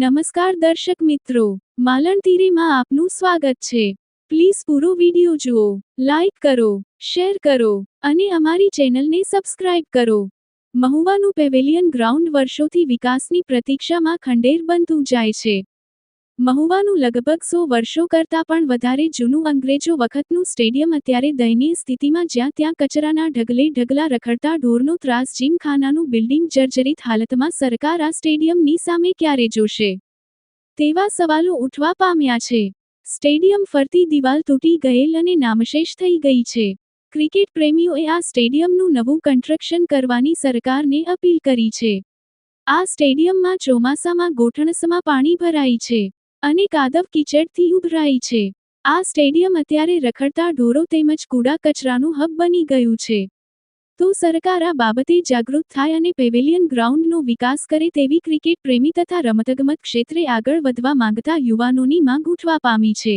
નમસ્કાર દર્શક મિત્રો, માલણ તીરેમાં આપનું સ્વાગત છે. પ્લીઝ પૂરો વિડિયો જુઓ લાઇક કરો, શેર કરો અને અમારી ચેનલને સબસ્ક્રાઇબ કરો. મહુવાનું પેવેલિયન ગ્રાઉન્ડ વર્ષોથી વિકાસની પ્રતીક્ષામાં ખંડેર બનતું જાય છે. મહુવાનું લગભગ સો વર્ષો કરતાં પણ વધારે જૂનું અંગ્રેજો વખતનું સ્ટેડિયમ અત્યારે દયનીય સ્થિતિમાં જ્યાં ત્યાં કચરાના ઢગલે ઢગલા રખડતા ઢોરનો ત્રાસ જીમખાનાનું બિલ્ડિંગ જર્જરિત હાલતમાં સરકાર આ સ્ટેડિયમની સામે ક્યારે જોશે? તેવા સવાલો ઉઠવા પામ્યા છે. સ્ટેડિયમ ફરતી દિવાલ તૂટી ગયેલ અને નામશેષ થઈ ગઈ છે. ક્રિકેટ પ્રેમીઓએ આ સ્ટેડિયમનું નવું કન્સ્ટ્રક્શન કરવાની સરકારને અપીલ કરી છે. આ સ્ટેડિયમમાં ચોમાસામાં ગોઠણસમાં પાણી ભરાય છે. અને કાદવ કિચડથી ઉભરાઈ છે. આ સ્ટેડિયમ અત્યારે રખડતા ઢોરો તેમજ કૂડા કચરાનું હબ બની ગયું છે. તો સરકાર આ બાબતે જાગૃત થાય અને પેવેલિયન ગ્રાઉન્ડનો વિકાસ કરે તેવી ક્રિકેટ પ્રેમી તથા રમતગમત ક્ષેત્રે આગળ વધવા માંગતા યુવાનોની માંગ ઉઠવા પામી છે.